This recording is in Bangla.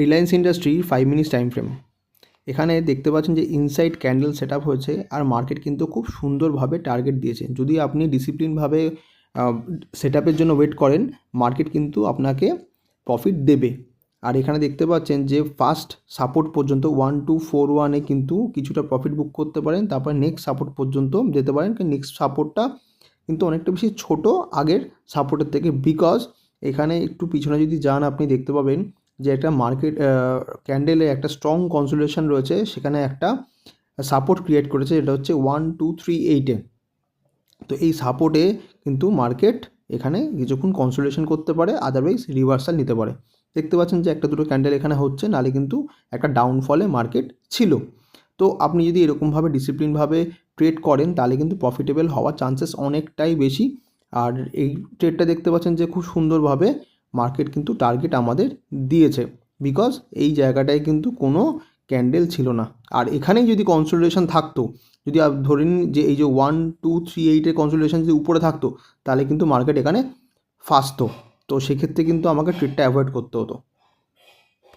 Reliance industry five minutes time frame এখানে দেখতে পাচ্ছেন যে ইনসাইড ক্যান্ডেল সেট আপ হয়েছে আর মার্কেট কিন্তু খুব সুন্দরভাবে টার্গেট দিয়েছে। যদি আপনি ডিসিপ্লিনভাবে সেট আপের জন্য ওয়েট করেন মার্কেট কিন্তু আপনাকে প্রফিট দেবে। আর এখানে দেখতে পাচ্ছেন যে ফার্স্ট সাপোর্ট পর্যন্ত ওয়ান টু ফোর ওয়ানে কিন্তু কিছুটা প্রফিট বুক করতে পারেন, তারপর নেক্সট সাপোর্ট পর্যন্ত যেতে পারেন নেক্সট সাপোর্টটা কিন্তু অনেকটা বেশি ছোট আগের সাপোর্টের থেকে বিকজ এখানে একটু পিছনে যদি যান, আপনি দেখতে পাবেন যে একটা মার্কেট ক্যান্ডেলে একটা স্ট্রং কনসোলেশন রয়েছে, সেখানে একটা সাপোর্ট ক্রিয়েট করেছে, যেটা হচ্ছে ওয়ান টু থ্রি এইটে তো এই সাপোর্টে কিন্তু মার্কেট এখানে কিছুক্ষণ কনসোলেশন করতে পারে আদারওয়াইজ রিভার্সাল নিতে পারে। দেখতে পাচ্ছেন যে একটা দুটো ক্যান্ডেল এখানে হচ্ছে নালে কিন্তু একটা ডাউনফলে মার্কেট ছিল। তো আপনি যদি এরকমভাবে ডিসিপ্লিনভাবে ট্রেড করেন, তাহলে কিন্তু প্রফিটেবল হওয়ার চান্সেস অনেকটাই বেশি। আর এই ট্রেডটা দেখতে পাচ্ছেন যে খুব সুন্দরভাবে মার্কেট কিন্তু টার্গেট আমাদের দিয়েছে। বিকজ এই জায়গাটায় কিন্তু কোনো ক্যান্ডেল ছিল না। আর এখানেই যদি কনসোলিডেশন থাকতো, যদি ধরে নিন যে এই যে ওয়ান টু থ্রি এইটের কনসোলিডেশন যদি উপরে থাকতো, তাহলে কিন্তু মার্কেট এখানে ফাঁসতো। তো সেক্ষেত্রে কিন্তু আমাকে ট্রিটটা অ্যাভয়েড করতে হতো।